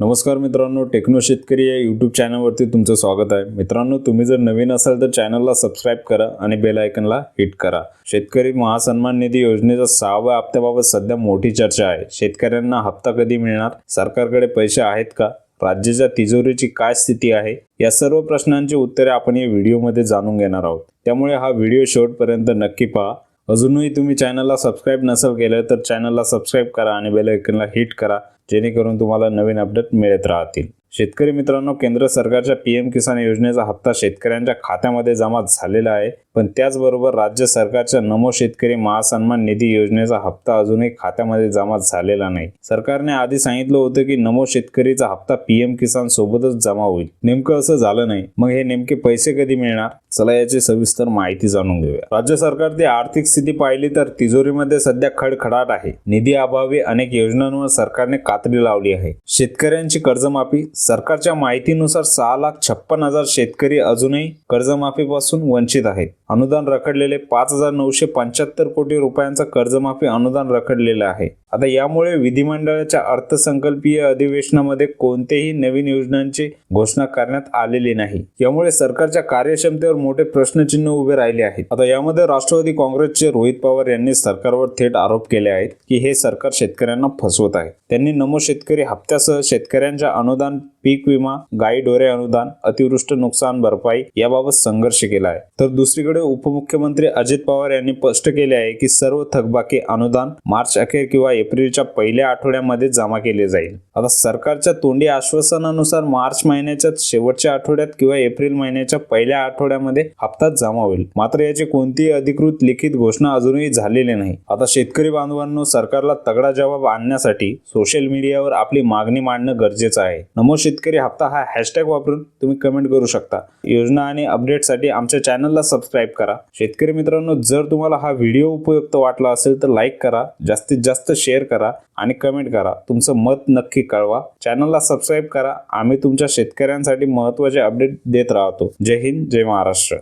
नमस्कार मित्रांनो टेक्नो शेतकरी या यूट्यूब चॅनलवरती तुमचं स्वागत आहे. मित्रांनो तुम्ही जर नवीन असाल तर चॅनलला सबस्क्राईब करा आणि बेल आयकनला हिट करा. शेतकरी महासन्मान निधी योजनेच्या सहाव्या हप्त्याबाबत सध्या मोठी चर्चा आहे. शेतकऱ्यांना हप्ता कधी मिळणार? सरकारकडे पैसे आहेत का? राज्याच्या तिजोरीची काय स्थिती आहे? या सर्व प्रश्नांची उत्तरे आपण या व्हिडिओमध्ये जाणून घेणार आहोत. त्यामुळे हा व्हिडिओ शेवटपर्यंत नक्की पहा. अजूनही तुम्ही चॅनलला सबस्क्राईब नसेल केलं तर चॅनलला सबस्क्राईब करा आणि बेल आयकनला हिट करा. जेणेकरून तुम्हाला नवीन अपडेट मिळत राहतील. शेतकरी मित्रांनो केंद्र सरकारच्या पी एम किसान योजनेचा हप्ता शेतकऱ्यांच्या खात्यामध्ये जमा झालेला आहे. पण त्याचबरोबर राज्य सरकारच्या नमो शेतकरी महासन्मान निधी योजनेचा हप्ता अजूनही खात्यामध्ये जमा झालेला नाही. सरकारने आधी सांगितलं होतं की नमो शेतकरीचा हप्ता पी एम किसान सोबतच जमा होईल. नेमकं असं झालं नाही. मग हे नेमके पैसे कधी मिळणार? चला याची सविस्तर माहिती जाणून घेऊया. राज्य सरकारची आर्थिक स्थिती पाहिली तर तिजोरीमध्ये सध्या खडखडाट आहे. निधी अभावी अनेक योजनांवर सरकारने कात्री लावली आहे. शेतकऱ्यांची कर्जमाफी सरकारच्या माहितीनुसार सहा लाख छप्पन हजार शेतकरी अजूनही कर्जमाफीपासून वंचित आहेत. अनुदान रखडलेले पाच हजार नऊशे पंच्याहत्तर कोटी रुपयांचं कर्जमाफी अनुदान रखडलेलं आहे. आता यामुळे विधिमंडळाच्या अर्थसंकल्पीय अधिवेशनामध्ये कोणतेही नवीन योजनांची घोषणा करण्यात आलेली नाही. यामुळे सरकारच्या कार्यक्षमतेवर मोठे प्रश्नचिन्ह उभे राहिले आहेत. आता यामध्ये राष्ट्रवादी काँग्रेसचे रोहित पवार यांनी सरकारवर थेट आरोप केले आहेत की हे सरकार शेतकऱ्यांना फसवत आहे. त्यांनी नमो शेतकरी हप्त्यासह शेतकऱ्यांच्या अनुदान पीक विमा गाई डोरे अनुदान अतिवृष्ट नुकसान भरपाई याबाबत संघर्ष केला आहे. तर दुसरीकडे उपमुख्यमंत्री अजित पवार यांनी स्पष्ट केले आहे की सर्व थकबाकी अनुदान मार्च अखेर किंवा एप्रिलच्या पहिल्या आठवड्यामध्ये जमा केले जाईल. आता सरकारच्या तोंडी आश्वासनानुसार मार्च महिन्याच्या शेवटच्या आठवड्यात किंवा एप्रिल महिन्याच्या पहिल्या आठवड्यामध्ये हप्ता जमा होईल. मात्र याची कोणतीही अधिकृत लिखित घोषणा अजूनही झालेली नाही. आता शेतकरी बांधवांनो सरकारला तगडा जबाब आणण्यासाठी सोशल मीडियावर आपली मागणी मांडणं गरजेचं आहे. नमो शेतकरी हप्ता हा हॅशटॅग वापरून तुम्ही कमेंट करू शकता. योजना आणि अपडेटसाठी आमच्या चॅनलला सबस्क्राईब करा. शेतकरी मित्रांनो जर तुम्हाला हा व्हिडिओ उपयुक्त वाटला असेल तर लाईक करा जास्तीत जास्त शेअर करा आणि कमेंट करा. तुमचं मत नक्की कळवा. चॅनलला सबस्क्राईब करा. आम्ही तुमच्या शेतकऱ्यांसाठी महत्त्वाचे अपडेट देत राहतो. जय हिंद जय महाराष्ट्र.